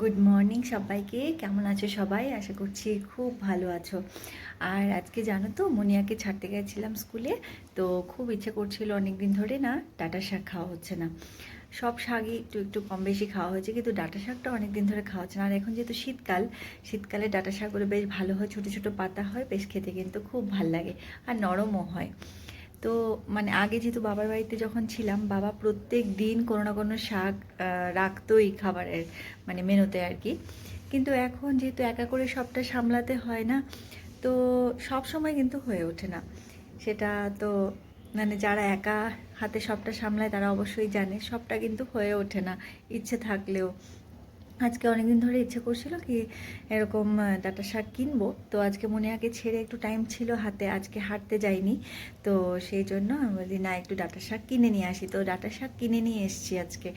Good morning সবাইকে। কেমন আছো সবাই? আশা করছি খুব ভালো আছো। আর আজকে জানো তো, মনিয়াকে ছাড়তে গেছিলাম স্কুলে, তো খুব ইচ্ছে করছিল অনেক দিন ধরে না ডাটা শাক খাওয়া হচ্ছে না। সব শাকই একটু একটু কম বেশি খাওয়া হয়েছে, কিন্তু ডাটা শাকটা অনেক দিন ধরে খাওয়া হচ্ছে না। আর এখন যেহেতু শীতকাল, শীতকালে ডাটা শাকগুলো বেশ ভালো হয়, ছোটো ছোটো পাতা হয়, বেশ খেতে কিন্তু খুব ভালো লাগে। আর নরমও হয়। তো মানে আগে যেহেতু বাবার বাড়িতে যখন ছিলাম, বাবা প্রত্যেক দিন কোনো না কোনো শাক রাখতোই খাবারের মানে মেনুতে আর কি। কিন্তু এখন যেহেতু একা করে সবটা সামলাতে হয় না, তো সব সময় কিন্তু হয়ে ওঠে না। সেটা তো মানে যারা একা হাতে সবটা সামলায় তারা অবশ্যই জানে, সবটা কিন্তু হয়ে ওঠে না। ইচ্ছে থাকলেও আজকে অনেকদিন ধরে ইচ্ছে করছিল কি এরকম ডাঁটা শাক কিনবো। তো আজকে মনে আগে ছেড়ে একটু টাইম ছিল, হাতে আজকে হাঁটতে যাইনি। তো সেই জন্য আমি বলি না, একটু ডাটা শাক কিনে নিয়ে আসি। তো ডাঁটা শাক কিনে নিয়ে এসেছি আজকে।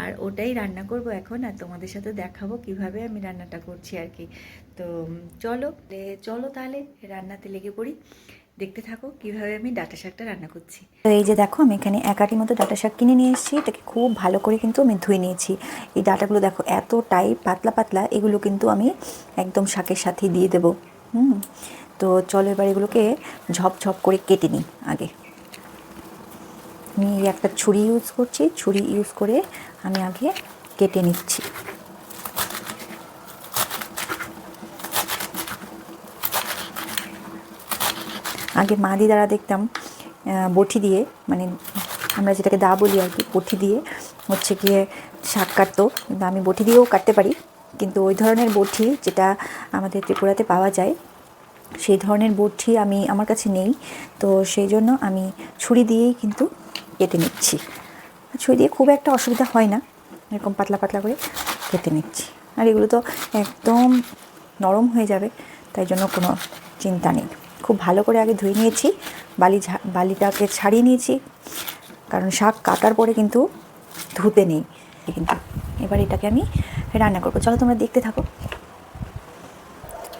আর ওটাই রান্না করব এখন আর তোমাদের সাথে দেখাবো কীভাবে আমি রান্নাটা করছি আর কি। তো চলো চলো তাহলে, রান্নাতে লেগে পড়ি। দেখতে থাকো কীভাবে আমি ডাঁটা শাকটা রান্না করছি। তো এই যে দেখো, আমি এখানে এক আটির মতো ডাটা শাক কিনে নিয়ে এসেছি। এটাকে খুব ভালো করে কিন্তু আমি ধুয়ে নিয়েছি। এই ডাটাগুলো দেখো এত এতটাই পাতলা পাতলা, এগুলো কিন্তু আমি একদম শাকের সাথে দিয়ে দেবো। হুম, তো চলো এবার এগুলোকে ঝপ ঝপ করে কেটে নিই আগে। আমি একটা ছুরি ইউজ করছি, ছুরি ইউজ করে আমি আগে কেটে নিচ্ছি। আগে মা দিদারা দেখতাম বটি দিয়ে মানে আমরা যেটাকে দা বলি আর কি, বটি দিয়ে হচ্ছে গিয়ে শাক কাটতো। কিন্তু আমি বটি দিয়েও কাটতে পারি, কিন্তু ওই ধরনের বটি যেটা আমাদের ত্রিপুরাতে পাওয়া যায়, সেই ধরনের বটি আমি, আমার কাছে নেই। তো সেই জন্য আমি ছুরি দিয়েই কিন্তু কেটে নিচ্ছি। ছুরি দিয়ে খুব একটা অসুবিধা হয় না, এরকম পাতলা পাতলা করে কেটে নিচ্ছি। আর এগুলো তো একদম নরম হয়ে যাবে, তাই জন্য কোনো চিন্তা নেই। খুব ভালো করে আগে ধুয়ে নিয়েছি, বালি বালিটাকে ছাড়িয়ে নিয়েছি, কারণ শাক কাটার পরে কিন্তু ধুতে নেই। কিন্তু এবার এটাকে আমি রান্না করব। চলো তোমরা দেখতে থাকো।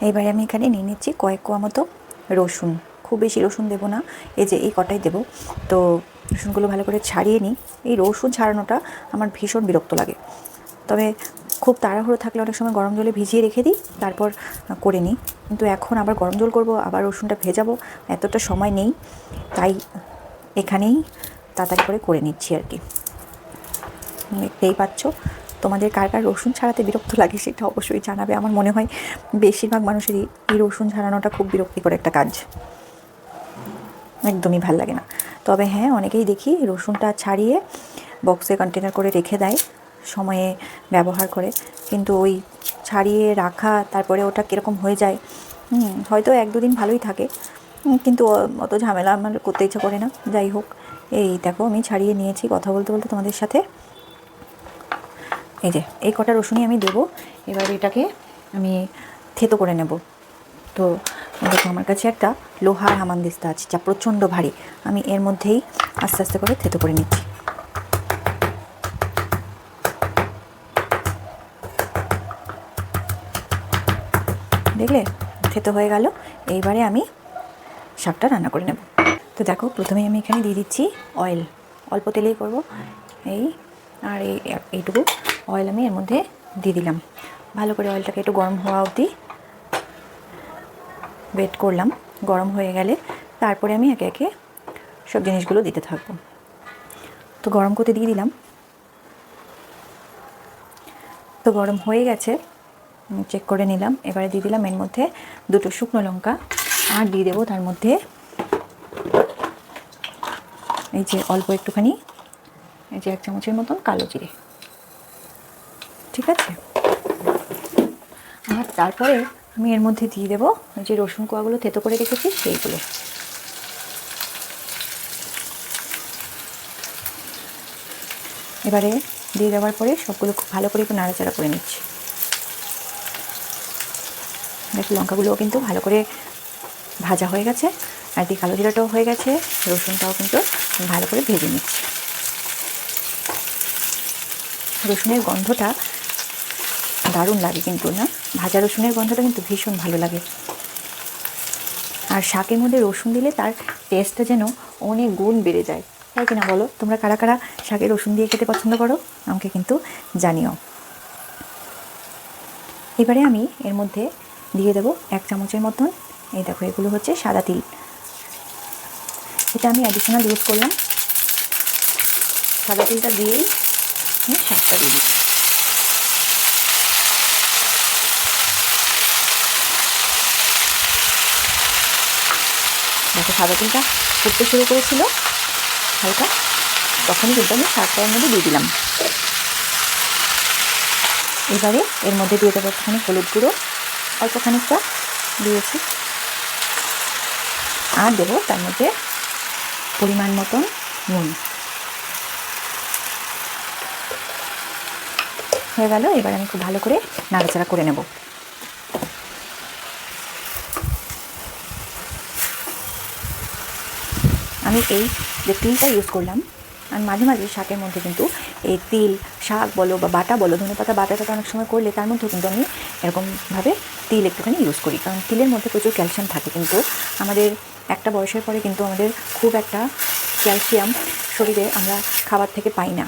এইবারে আমি এখানে নিয়ে নিচ্ছি কয়েক কোয়া মতো রসুন। খুব বেশি রসুন দেবো না, এই যে এই কটাই দেবো। তো রসুনগুলো ভালো করে ছাড়িয়ে নিই। এই রসুন ছাড়ানোটা আমার ভীষণ বিরক্ত লাগে। তবে খুব তাড়াহুড়ো থাকলে অনেক সময় গরম জলে ভিজিয়ে রেখে দিই, তারপর করে নিই। কিন্তু এখন আবার গরম জল করব, আবার রসুনটা ভেজাবো, এতটা সময় নেই। তাই এখানেই তাড়াতাড়ি করে করে নিচ্ছি আর কি। দেখতেই পাচ্ছ, তোমাদের কার কার রসুন ছাড়াতে বিরক্ত লাগে সেটা অবশ্যই জানাবে। আমার মনে হয় বেশিরভাগ মানুষেরই এই রসুন ছাড়ানোটা খুব বিরক্তিকর একটা কাজ। একদমই ভালো লাগে না। তবে হ্যাঁ অনেকেই দেখি রসুনটা ছাড়িয়ে বক্সে কন্টেনার করে রেখে দেয়, সময়ে ব্যবহার করে। কিন্তু ওই ছাড়িয়ে রাখা, তারপরে ওটা কীরকম হয়ে যায় হয়তো এক দুদিন ভালোই থাকে কিন্তু অত ঝামেলা আমার করতে ইচ্ছে করে না, যাই হোক, এই দেখো আমি ছাড়িয়ে নিয়েছি কথা বলতে বলতে তোমাদের সাথে। এই যে, এই কটা রসুনই আমি দেবো, এবার এটাকে আমি থেতো করে নেব। তো দেখো আমার কাছে একটা লোহার হামানদিস্তা আছে, যা প্রচণ্ড ভারী, আমি এর মধ্যেই আস্তে আস্তে করে থেতো করে নিচ্ছি। দেখলে থেতো হয়ে গেল। এইবারে আমি শাকটা রান্না করে নেব। তো দেখো, প্রথমে আমি এখানে দিয়ে দিচ্ছি অয়েল অল্প তেলেই করব। এই, আর এই, এইটুকু অয়েল আমি এর মধ্যে দিয়ে দিলাম। ভালো করে অয়েলটাকে একটু গরম হওয়া অবধি ওয়েট করলাম। গরম হয়ে গেলে তারপরে আমি একে একে সব জিনিসগুলো দিতে থাকব। তো গরম করতে দিয়ে দিলাম। তো গরম হয়ে গেছে। চেক করে নিলাম। এবারে দিয়ে দিলাম এর মধ্যে দুটো শুকনো লঙ্কা আর দিয়ে দেবো তার মধ্যে এই যে অল্প একটুখানি, এই যে এক চামচের মতন কালো জিরে। ঠিক আছে? আর তারপরে আমি এর মধ্যে দিয়ে দেবো যে রসুন কোয়াগুলো থেতো করে রেখেছি সেইগুলো। এবারে দিয়ে দেওয়ার পরে সবগুলো খুব ভালো করে একটু নাড়াচাড়া করে নিচ্ছি। দেখো লঙ্কাগুলোও কিন্তু ভালো করে ভাজা হয়ে গেছে। আর কি কালো জিরাটাও হয়ে গেছে। রসুনটাও কিন্তু ভালো করে ভেজে নিচ্ছি। রসুনের গন্ধটা দারুণ লাগে কিন্তু না? ভাজা রসুনের গন্ধটা কিন্তু ভীষণ ভালো লাগে। আর শাকের মধ্যে রসুন দিলে তার টেস্টটা যেন অনেক গুণ বেড়ে যায়। তাই কিনা বলো? তোমরা কারা কারা শাকে রসুন দিয়ে খেতে পছন্দ করো? আমাকে কিন্তু জানিও। এবারে আমি এর মধ্যে দিয়ে দেবো এক চামচের মতন। এই দেখো, এগুলো হচ্ছে সাদা তিল। এটা আমি অ্যাডিশনাল ইউজ করলাম। সাদা তিলটা দিয়েই আমি শাকটা দিয়ে দিই দেখো, সাদা তিলটা ফুটতে শুরু করেছিল। হালকা। তখনই কিন্তু আমি শাকটা এর মধ্যে দিয়ে দিলাম। এবারে এর মধ্যে দিয়ে দেবো একটুখানি হলুদ গুঁড়ো। অল্প খানিকটা দিয়েছি। আর দেবো তার মধ্যে পরিমাণ মতন নুন। হয়ে গেল, এবার আমি খুব ভালো করে নাড়াচাড়া করে নেব। আমি এই যে তিলটা ইউজ করলাম, আর মাঝে মাঝে শাকের মধ্যে কিন্তু এই তিল শাক বলো বা বাটা বলো, ধনে পাতা বাটাটা অনেক সময় করলে তার মধ্যেও কিন্তু আমি এরকমভাবে তিল একটুখানি ইউজ করি। কারণ তিলের মধ্যে প্রচুর ক্যালসিয়াম থাকে কিন্তু আমাদের একটা বয়সের পরে কিন্তু আমাদের খুব একটা ক্যালসিয়াম শরীরে আমরা খাবার থেকে পাই না।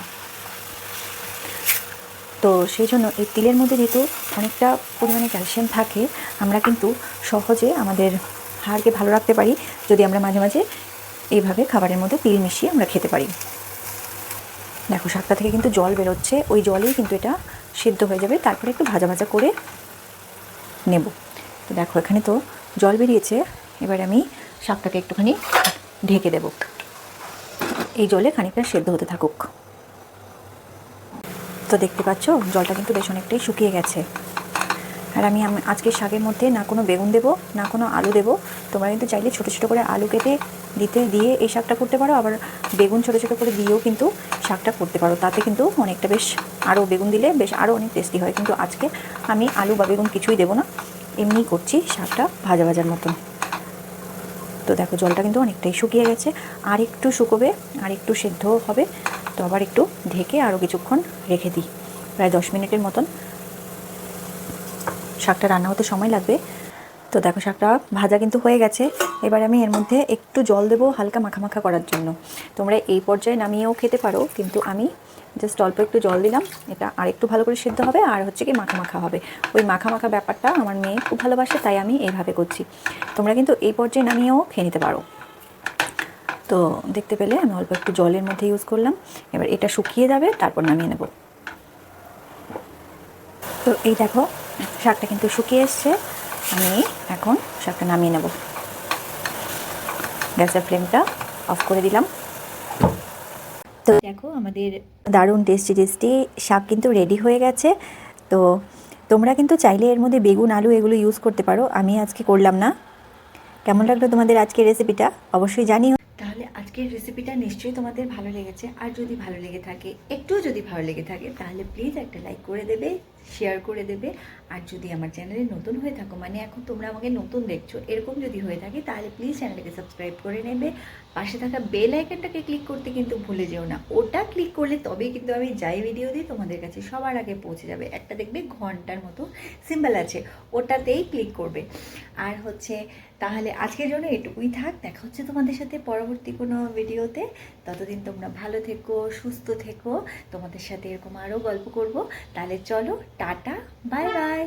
তো সেই জন্য এই তিলের মধ্যে যেহেতু অনেকটা পরিমাণে ক্যালসিয়াম থাকে, আমরা কিন্তু সহজে আমাদের হাড়কে ভালো রাখতে পারি, যদি আমরা মাঝে মাঝে এইভাবে খাবারের মধ্যে তিল মিশিয়ে আমরা খেতে পারি। দেখো শাকটা থেকে কিন্তু জল বেরোচ্ছে। ওই জলেই কিন্তু এটা সিদ্ধ হয়ে যাবে। তারপরে একটু ভাজা ভাজা করে নেব। তো দেখো, এখানে তো জল বেরিয়েছে। এবার আমি শাকটাকে একটুখানি ঢেকে দেব। এই জলে খানিকটা সেদ্ধ হতে থাকুক। তো দেখতে পাচ্ছ, জলটা কিন্তু বেশ অনেকটাই শুকিয়ে গেছে। আর আমি আজকে শাকের মধ্যে না কোনো বেগুন দেবো, না কোনো আলু দেবো। তোমরা কিন্তু চাইলে ছোটো ছোটো করে আলু কেটে দিতে দিয়ে এই শাকটা করতে পারো। আবার বেগুন ছোটো ছোটো করে দিয়েও কিন্তু শাকটা করতে পারো। তাতে কিন্তু অনেকটা বেশ আরও বেগুন দিলে বেশ আরও অনেক টেস্টি হয়। কিন্তু আজকে আমি আলু বা বেগুন কিছুই দেবো না। এমনি করছি শাকটা ভাজা ভাজার মতন। তো দেখো জলটা কিন্তু অনেকটাই শুকিয়ে গেছে। আর একটু শুকোবে, আর একটু সেদ্ধ হবে। তো আবার একটু ঢেকে আরও কিছুক্ষণ রেখে দিই। প্রায় দশ মিনিটের মতন। শাকটা রান্না হতে সময় লাগবে। তো দেখো শাকটা ভাজা কিন্তু হয়ে গেছে। এবার আমি এর মধ্যে একটু জল দেবো হালকা মাখা মাখা করার জন্য। তোমরা এই পর্যায়ে নামিয়েও খেতে পারো, কিন্তু আমি জাস্ট অল্প একটু জল দিলাম। এটা আর একটু ভালো করে সেদ্ধ হবে আর হচ্ছে কি মাখা হবে। ওই মাখা মাখা ব্যাপারটা আমার মেয়ে খুব ভালোবাসে, তাই আমি এইভাবে করছি। তোমরা কিন্তু এই পর্যায়ে নামিয়েও খেয়ে নিতে পারো। তো দেখতে পেলে আমি অল্প একটু জলের মধ্যে ইউজ করলাম। এবার এটা শুকিয়ে যাবে, তারপর নামিয়ে নেব। তো এই দেখো, শাকটা কিন্তু শুকিয়ে এসছে। আমি এখন শাকটা নামিয়ে নেব। গ্যাসের ফ্লেমটা অফ করে দিলাম। তো দেখো আমাদের দারুণ টেস্টি টেস্টি শাক কিন্তু রেডি হয়ে গেছে। তো তোমরা কিন্তু চাইলে এর মধ্যে বেগুন, আলু এগুলো ইউজ করতে পারো। আমি আজকে করলাম না। কেমন লাগল তোমাদের আজকের রেসিপিটা অবশ্যই জানিও। তাহলে আজকের রেসিপিটা নিশ্চয়ই তোমাদের ভালো লেগেছে। আর যদি ভালো লেগে থাকে, একটুও যদি ভালো লেগে থাকে, তাহলে প্লিজ একটা লাইক করে দেবে শেয়ার করে দেবে। আর যদি আমার চ্যানেলে নতুন হয়ে থাকো মানে এখন তোমরা আমাকে নতুন দেখছ, এরকম যদি হয়ে থাকে, তাহলে প্লিজ চ্যানেলটাকে সাবস্ক্রাইব করে নেবে। পাশে থাকা বেল আইকনটাকে ক্লিক করতে কিন্তু ভুলে যেও না। ওটা ক্লিক করলে তবেই কিন্তু আমি যাই ভিডিও দিই, তোমাদের কাছে সবার আগে পৌঁছে যাবে। একটা দেখবে ঘণ্টার মতো সিম্বল আছে, ওটাতেই ক্লিক করবে। আর হচ্ছে, তাহলে আজকের জন্য এটুকুই থাক, দেখা হচ্ছে তোমাদের সাথে পরবর্তী কোনো ভিডিওতে, ততদিন তোমরা ভালো থেকো, সুস্থ থেকো। তোমাদের সাথে এরকম আরও গল্প করব। তাহলে চলো, টাটা, বাই বাই।